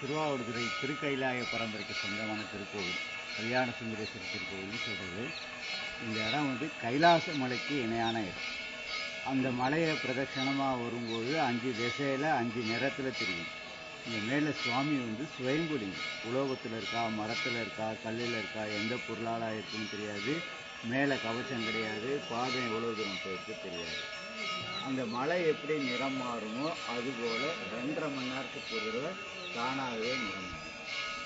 திருவாவடுதுறை திருக்கைலாய பரம்பரைக்கு சொந்தமான திருக்கோவில் கல்யாண சுந்தரேஸ்வரர் திருக்கோவில்னு சொல்கிறது இந்த இடம் வந்து கைலாச மலைக்கு இணையான இடம். அந்த மலையை பிரதட்சணமாக வரும்போது அஞ்சு திசையில் அஞ்சு நிறத்தில் தெரியும். இந்த மேலே சுவாமி வந்து சுயம்புலிங்கம் உலோகத்தில் இருக்கா மரத்தில் இருக்கா கல்லில் இருக்கா எந்த பொருளால் இருக்குன்னு தெரியாது. மேலே கவசம் கிடையாது பாதம் எவ்வளோ தூரம் போயிருக்கு தெரியாது. அந்த மலை எப்படி நிறம் மாறுமோ அதுபோல் ரெண்டரை மணி நேரத்துக்கு ஒரு தடவை தானாகவே நிறம் மாறும்.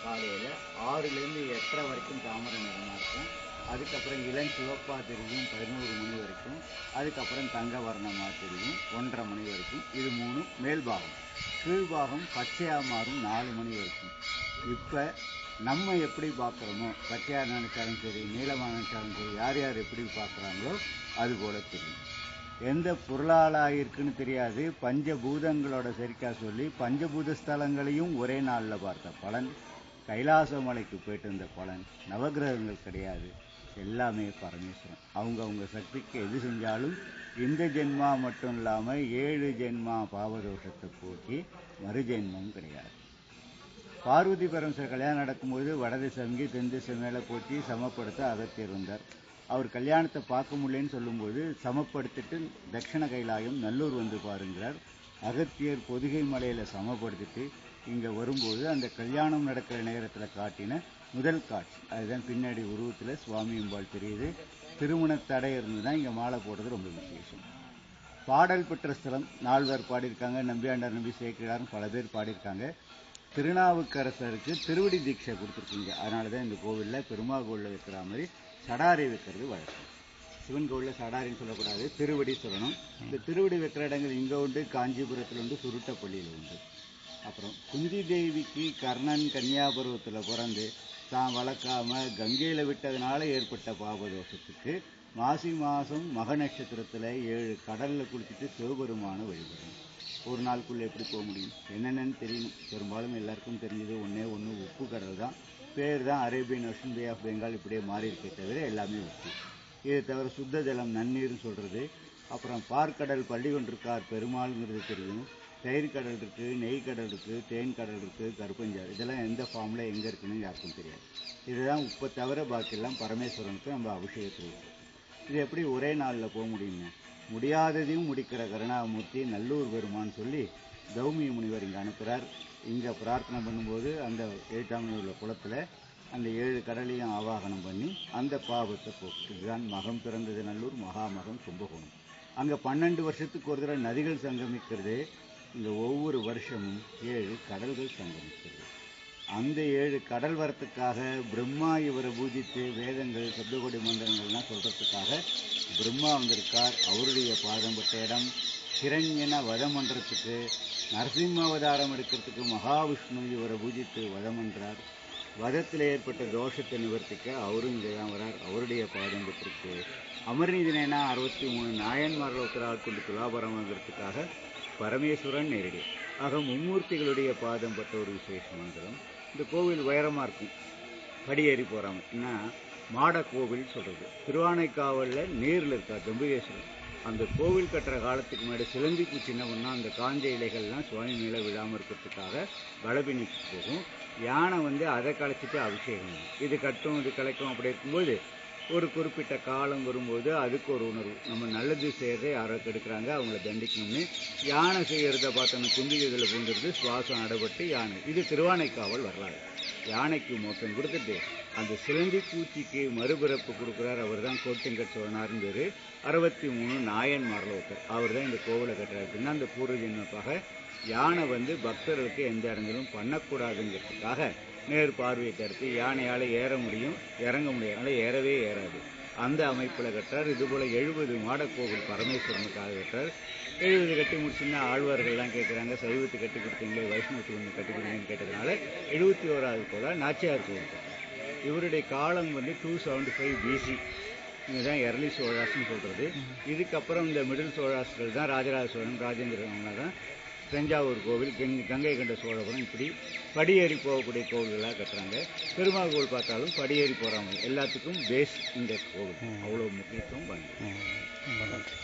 காலையில் ஆறுலேருந்து எட்டரை வரைக்கும் தாமரை நிறமாக இருக்கும். அதுக்கப்புறம் இளம் சிவப்பாக தெரியும் பதினோரு மணி வரைக்கும். அதுக்கப்புறம் தங்க வர்ணமாக தெரியும் ஒன்றரை மணி வரைக்கும். இது மூணு மேல்பாகம் கீழ்பாகம் பச்சையாக மாறும் நாலு மணி வரைக்கும். இப்போ நம்ம எப்படி பார்க்குறோமோ பச்சையாக நினைச்சாலும் சரி நீளமாக நினைச்சாலும் சரி யார் யார் எப்படி பார்க்குறாங்களோ அது போல தெரியும். எந்த பொருளாளாக இருக்குன்னு தெரியாது. பஞ்சபூதங்களோட சரிக்கா சொல்லி பஞ்சபூத ஸ்தலங்களையும் ஒரே நாளில் பார்த்த பலன் கைலாச மலைக்கு போயிட்டு வந்த பலன் நவகிரகங்கள் கிடையாது. எல்லாமே பரமேஸ்வரன். அவங்க அவங்க சக்திக்கு எது செஞ்சாலும் இந்த ஜென்மா மட்டும் இல்லாமல் ஏழு ஜென்மா பாவதோஷத்தை போக்கி மறுஜென்மம் கிடையாது. பார்வதி பரமேஸ்வரர் கல்யாணம் நடக்கும்போது வடதிசை அங்கி தென் திசை மேலே போட்டி சமப்படுத்த அகத்தியர் வந்தார் அவர் கல்யாணத்தை பார்க்க முடியலன்னு சொல்லும்போது சமப்படுத்திட்டு தட்சிண கைலாயம் நல்லூர் வந்து பாருங்கிறார். அகத்தியர் பொதிகை மலையில் சமப்படுத்திட்டு இங்கே வரும்போது அந்த கல்யாணம் நடக்கிற நேரத்தில் காட்டின முதல் காட்சி. அதுதான் பின்னாடி உருவத்தில் சுவாமி அம்பாள் தெரியுது. திருமண தடை இருந்து தான் இங்கே மாலை போடுறது ரொம்ப விசேஷம். பாடல் பெற்ற ஸ்தலம் நால்வர் பாடியிருக்காங்க நம்பியாண்டார் நம்பி சேக்கிழார்னு பல பேர் பாடியிருக்காங்க. திருநாவுக்கரசருக்கு திருவடி தீட்சை கொடுத்துருக்கீங்க. அதனால தான் இந்த கோவிலில் பெருமா கோவிலில் வைக்கிற மாதிரி சடாரி வைக்கிறது வழக்கம். சிவன் கோவிலில் சடாரின்னு சொல்லக்கூடாது திருவடி சொல்லணும். இந்த திருவடி வைக்கிற இடங்கள் இங்கே உண்டு காஞ்சிபுரத்தில் உண்டு சுருட்டப்பள்ளியில் உண்டு. அப்புறம் குந்தி தேவிக்கு கர்ணன் கன்னியாபுரத்தில் பிறந்து தான் வளர்க்காம கங்கையில் விட்டதுனால ஏற்பட்ட பாபதோஷத்துக்கு மாசி மாதம் மக நட்சத்திரத்தில் ஏழு கடலில் குளிச்சுட்டு சிவபெருமானை வழிபடணும் ஒரு நாளுக்குள்ளே எப்படி போக முடியும்? என்னென்னு தெரியும் பெரும்பாலும் எல்லாருக்கும் தெரிஞ்சது ஒன்றே ஒன்று உப்பு கடல் தான். பேர் தான் Arabian ocean bay of Bengal இப்படியே மாறி இருக்கே தவிர எல்லாமே உப்பு. இதை தவிர சுத்த ஜலம் நன்னீர்னு சொல்கிறது அப்புறம் பார்க்கடல் பள்ளி கொண்டிருக்கார் பெருமாள்ங்கிறது தெரியும். தயிர் கடல் இருக்குது நெய் கடல் இருக்குது தேன் கடல் இருக்குது கருப்பஞ்சாறு இதெல்லாம் எந்த ஃபார்மில் எங்கே இருக்குன்னு யாருக்கும் தெரியாது. இதுதான் உப்பை தவிர பாக்கியெல்லாம் பரமேஸ்வரனுக்கு நம்ம அபிஷேகத்தில் இருக்குது இது எப்படி ஒரே நாளில் போக முடியுங்க? முடியாததையும் முடிக்கிற கருணாமூர்த்தி நல்லூர் பெருமான்னு சொல்லி தௌமிய முனிவர் இங்கே அனுப்புகிறார் இங்கே பிரார்த்தனை பண்ணும்போது அந்த எழுத்தாமல் உள்ள குளத்தில் அந்த ஏழு கடலையும் ஆவாகனம் பண்ணி அந்த பாவத்தை போக்கு இதுதான் மகம் பிறந்தது நல்லூர் மகாமகம் கும்பகோணம். அங்கே பன்னெண்டு வருஷத்துக்கு ஒரு தடவை நதிகள் சங்கமிக்கிறது இங்கே ஒவ்வொரு வருஷமும் ஏழு கடல்கள் சங்கமிக்கிறது. அந்த ஏழு கடல் வரத்துக்காக பிரம்மா இவரை பூஜித்து வேதங்கள் சப்தகோடி மந்திரங்கள்லாம் சொல்கிறதுக்காக பிரம்மா வந்திருக்கார். அவருடைய பாதம் பட்ட இடம் கிரண்யனை வதம் பண்ணுறதுக்கு நரசிம்ம அவதாரம் எடுக்கிறதுக்கு மகாவிஷ்ணு இவரை பூஜித்து வதம் பண்ணுறார் வதத்தில் ஏற்பட்ட தோஷத்தை நிவர்த்திக்க அவரும் இங்கே தான் வரார். அவருடைய பாதம் பெற்றிருக்கு அமர்நீதினா அறுபத்தி மூணு நாயன்மார்கள் ஒருத்தராக கொண்டு துலாபரம் வாங்கிறதுக்காக பரமேஸ்வரன் நேரடி. ஆக மும்மூர்த்திகளுடைய பாதம் பட்ட ஒரு விசேஷ மந்திரம். இந்த கோவில் உயரமாக இருக்கும். படியேறி போகிறாங்க ஏன்னா மாட கோவில் சொல்கிறது திருவானைக்காவலில் நேரில் இருக்கா தம்பிகேஸ்வரர் அந்த கோவில் கட்டுற காலத்துக்கு முன்னாடி சிலந்தி பூச்சி என்ன அந்த காஞ்ச இலைகள்லாம் சுவாமி மேலே விழாமல் இருக்கிறதுக்காக வளபிணிக்கு போகும். யானை வந்து அதை கலைச்சிட்டு அபிஷேகம் இது கட்டும் இது கலைக்கும் அப்படி இருக்கும்போது ஒரு குறிப்பிட்ட காலம் வரும்போது அதுக்கு ஒரு உணர்வு. நம்ம நல்லது செய்யறதை யாரோ கெடுக்கிறாங்க அவங்கள தண்டிக்கணும்னு. யானை செய்யறத பார்த்தோன்னு குந்தி இதில் பூந்துருது சுவாசம் அடைபட்டு யானை. இது திருவானைக்காவல் வரலாறு. யானைக்கு மோசம் கொடுத்துட்டு அந்த சிலந்தி பூச்சிக்கு மறுபிறப்பு கொடுக்குறார் அவர் தான் கோட்டிங்கட் சோழனார்னு பேர். அறுபத்தி மூணு நாயன்மாரில் ஒருத்தர் அவர் தான் இந்த கோவிலை கட்டுறாருன்னா அந்த பூர்வ ஜென்மக்காக யானை வந்து பக்தர்களுக்கு எந்த இடங்களும் பண்ணக்கூடாதுங்கிறதுக்காக நேர் பார்வையை தடுத்து யானையால் ஏற முடியும் இறங்க முடியும். அதனால் ஏறவே ஏறாது. அந்த அமைப்பில் கட்டுறார் இதுபோல் எழுபது மாடக்கோவில் பரமேஸ்வரனுக்காக கட்டுறார் எழுபது கட்டி முடிச்சுன்னா ஆழ்வார்கள்லாம் கேட்குறாங்க. சைவத்து கட்டி கொடுத்தீங்களே வைஷ்ணவத்துக்கு ஒன்று கட்டி கொடுங்கன்னு கேட்டதுனால எழுபத்தி ஓராவது போல நாச்சியார் கோவில் இவருடைய காலம் வந்து டூ செவன்டி ஃபைவ் பிசி இதுதான் எர்லி சோழாஸ்ன்னு சொல்கிறது இதுக்கப்புறம் இந்த மிடில் சோழாஸ்கள் தான் ராஜராஜ சோழன் ராஜேந்திரன் தான். தஞ்சாவூர் கோவில் கங்கை கொண்ட சோழபுரம் இப்படி படியேறி போகக்கூடிய கோவில்களாக கட்டுறாங்க. பெருமாள் கோவில் பார்த்தாலும் படியேறி போகிறாங்க எல்லாத்துக்கும் பேஸ் இந்த கோவில். அவ்வளோ முக்கியத்துவம் நன்றி.